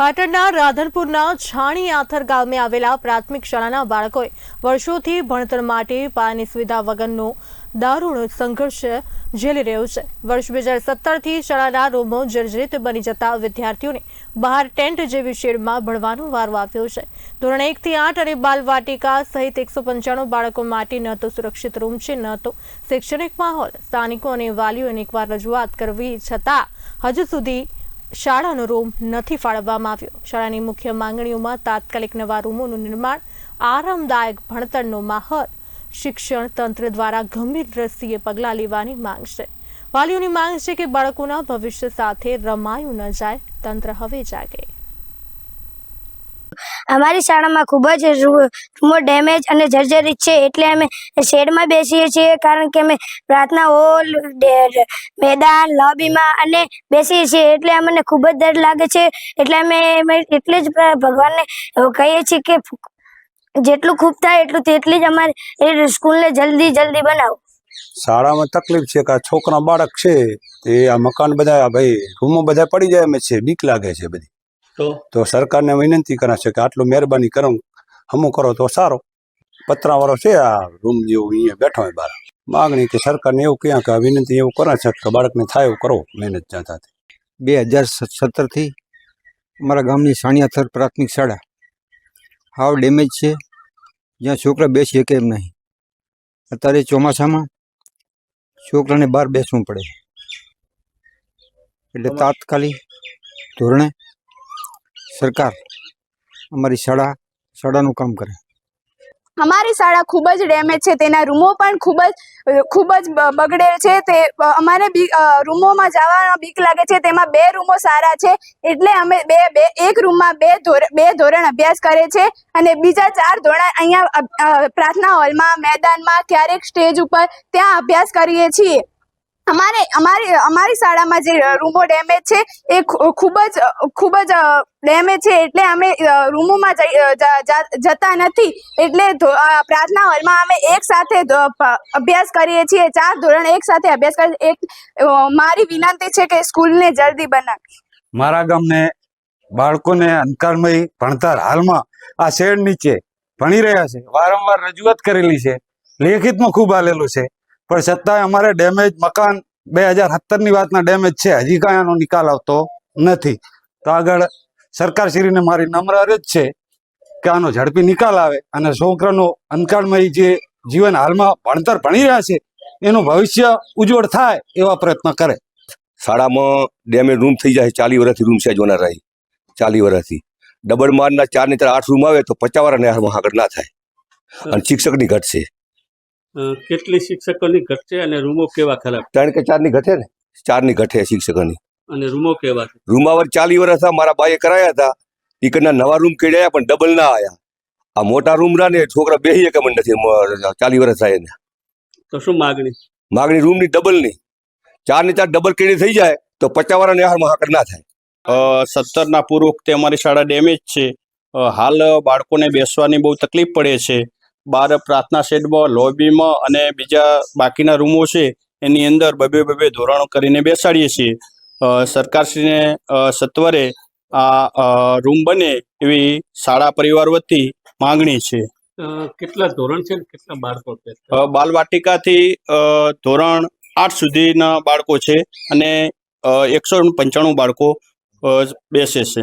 પાટણના રાધનપુરના છાણી આથર ગામે આવેલા પ્રાથમિક શાળાના બાળકોએ વર્ષોથી ભણતર માટે પાયાની સુવિધા વગરનો દારૂણ સંઘર્ષ ઝેલી રહ્યો છે. વર્ષ બે હજાર સત્તરથી શાળાના રૂમો જર્જરિત બની જતા વિદ્યાર્થીઓને બહાર ટેન્ટ જેવી શેડમાં ભણવાનો વારો આવ્યો છે. ધોરણ એકથી આઠ અને બાલવાટિકા સહિત એકસો પંચાણું બાળકો માટે ન તો સુરક્ષિત રૂમ છે, ન તો શૈક્ષણિક માહોલ. સ્થાનિકો અને વાલીઓને એકવાર રજૂઆત કરવી છતાં હજુ સુધી શાળાનો રૂમ નથી ફાળવવામાં આવ્યો. શાળાની મુખ્ય માંગણીઓમાં તાત્કાલિક નવા રૂમોનું નિર્માણ, આરામદાયક ભણતરનો માહોલ, શિક્ષણ તંત્ર દ્વારા ગંભીર દ્રષ્ટિએ પગલાં લેવાની માંગ છે. વાલીઓની માંગ છે કે બાળકોના ભવિષ્ય સાથે રમાયું ન જાય, તંત્ર હવે જાગે. અમારી શાળામાં ખૂબ જ રૂમો ડેમેજ અને જર્જરિત છે, એટલે અમે શેડમાં બેસીએ છીએ, કારણ કે અમે પ્રાર્થના હોલ મેદાન, લોબીમાં અને બેસીએ છીએ, એટલે અમને ખૂબ જ ડર લાગે છે, એટલે અમે એટલે જ ભગવાનને કહીએ છીએ કે જેટલું ખૂબ થાય એટલું તેટલી જ અમારે એ સ્કૂલને જલ્દી જલ્દી બનાવો. શાળામાં તકલીફ છે કે આ છોકરા બાળક છે, તે આ મકાન બધા ભાઈ રૂમો બધા પડી જાય છે, બીક લાગે છે બધી. તો? તો સરકારને વિનંતી કરે છે કે આટલું મહેરબાની કરો હમું કરો તો સારો. પતરાવાળો છે આ રૂમ જેવું અહીંયા બેઠો હોય બહાર માગણી કે સરકારને એવું ક્યાં કે આ વિનંતી એવું કરે છે કે બાળકને થાય એવું કરો મહેનત જાતા બે હજાર સત્તરથી અમારા ગામની સાણિયાથર પ્રાથમિક શાળા. હાવ ડેમેજ છે. જ્યાં છોકરા બેસી શકે એમ નહીં? અત્યારે ચોમાસામાં છોકરાને બહાર બેસવું પડે. એટલે તાત્કાલિક ધોરણે સરકાર અમારી શાળા, શાળાનું કામ કરે. અમારી શાળા ખૂબ જ ડેમેજ છે, તેના રૂમો પણ ખૂબ જ ખૂબ જ બગડે છે, તે અમારે બી રૂમોમાં જવાનો બીક લાગે છે, તેમાં બે રૂમો સારા છે, એટલે અમે બે બે, એક રૂમમાં બે ધોરણ બે ધોરણ અભ્યાસ કરે છે, અને બીજા ચાર ધોરણ અહીંયા પ્રાર્થના હોલમાં, મેદાનમાં, ક્યારેક સ્ટેજ ઉપર ત્યાં અભ્યાસ કરીએ છીએ. અમારે અમારી અમારી શાળામાં જે રૂમો ડેમેજ છે, એ ખૂબ જ ખૂબ જ ડેમેજ છે એટલે અમે રૂમોમાં જઈ- જતા નથી. એટલે પ્રાર્થના હોલમાં અમે એક સાથે અભ્યાસ કરીએ છીએ, ચાર ધોરણ એક સાથે અભ્યાસ કરીએ એક મારી વિનંતી છે કે સ્કૂલને જલ્દી બનાવી. મારા ગામને બાળકોને અંધકારમય ભણતર હાલમાં આ શેડ નીચે ભણી રહ્યા છે. વારંવાર રજૂઆત કરેલી છે. લેખિતમાં ખૂબ આલેલું છે. પણ છતાંય અમારે ડેમેજ મકાન બે હજાર સત્તરની વાતના ડેમેજ છે. હજી કાંઈ આનો નિકાલ આવતો નથી. તો આગળ સરકારશ્રીને મારી નમ્ર અરજ છે કે આનો ઝડપી નિકાલ આવે અને છોકરાનો અંધકારમય જે જીવન હાલમાં ભણતર ભણી રહ્યા છે એનું ભવિષ્ય ઉજ્જવળ થાય એવા પ્રયત્ન કરે. શાળામાં ડેમેજ રૂમ થઈ જાય ચાલી વર્ષથી રૂમ છે જોના રહી ચાલી વર્ષથી. ડબલ મારના ચારની આઠ રૂમ આવે તો પચાસ વાળા આગળ ના થાય. અને શિક્ષકની ઘટ છે. અ, કેટલી શિક્ષકોની ઘટે અને રૂમો કેવા ખરાબ ત્રણ કે ચારની ઘટે ને? ચારની ઘટે શિક્ષકોની. અને રૂમો કેવા છે? રૂમાવર ચાલી વર્ષ હતા મારા બાઈએ કરાયા હતા. ઈકડના નવા રૂમ કેળ્યા પણ ડબલ ના આયા. આ મોટા રૂમ રહ્યા ને છોકરા બે એક મને નથી ચાલી વર્ષ થાય એને. તો શું માગણી? માગણી રૂમની ડબલની ચારની ચાર ડબલ કેડી થઈ જાય તો પચાસ વાળા હાર મહાકર ના થાય. સત્તરના પૂર્વ વખતે અમારી શાળા ડેમેજ છે. હાલ બાળકોને બેસવાની બહુ તકલીફ પડે છે. બહાર પ્રાર્થના શેડમાં લોબીમાં અને બીજા બાકીના રૂમો છે એની અંદર બબે બબે ધોરણો કરીને બેસાડીએ છીએ. સરકારશ્રીને સત્વરે આ રૂમ બને એવી શાળા પરિવાર વતી માંગણી છે. કેટલા ધોરણ છે કેટલા બાળકો છે? બાલવાટિકાથી ધોરણ આઠ સુધીના બાળકો છે અને એકસો પંચાણું બાળકો બેસે છે.